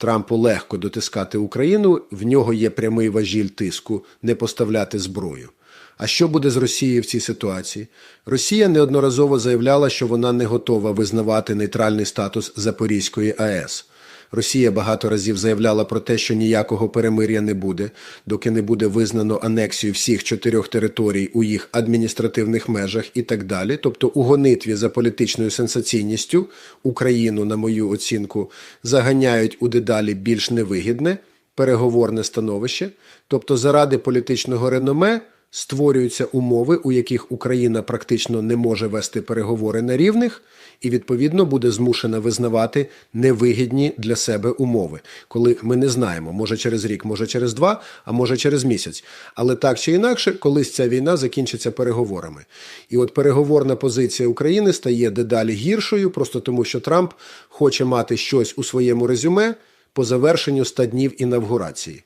Трампу легко дотискати Україну, в нього є прямий важіль тиску не поставляти зброю. А що буде з Росією в цій ситуації? Росія неодноразово заявляла, що вона не готова визнавати нейтральний статус Запорізької АЕС. Росія багато разів заявляла про те, що ніякого перемир'я не буде, доки не буде визнано анексію всіх чотирьох територій у їх адміністративних межах і так далі. Тобто, у гонитві за політичною сенсаційністю Україну, на мою оцінку, заганяють у дедалі більш невигідне переговорне становище. Тобто, заради політичного реноме створюються умови, у яких Україна практично не може вести переговори на рівних, і відповідно буде змушена визнавати невигідні для себе умови, коли ми не знаємо, може через рік, може через два, а може через місяць. Але так чи інакше, колись ця війна закінчиться переговорами. І от переговорна позиція України стає дедалі гіршою, просто тому що Трамп хоче мати щось у своєму резюме по завершенню 100 днів інавгурації.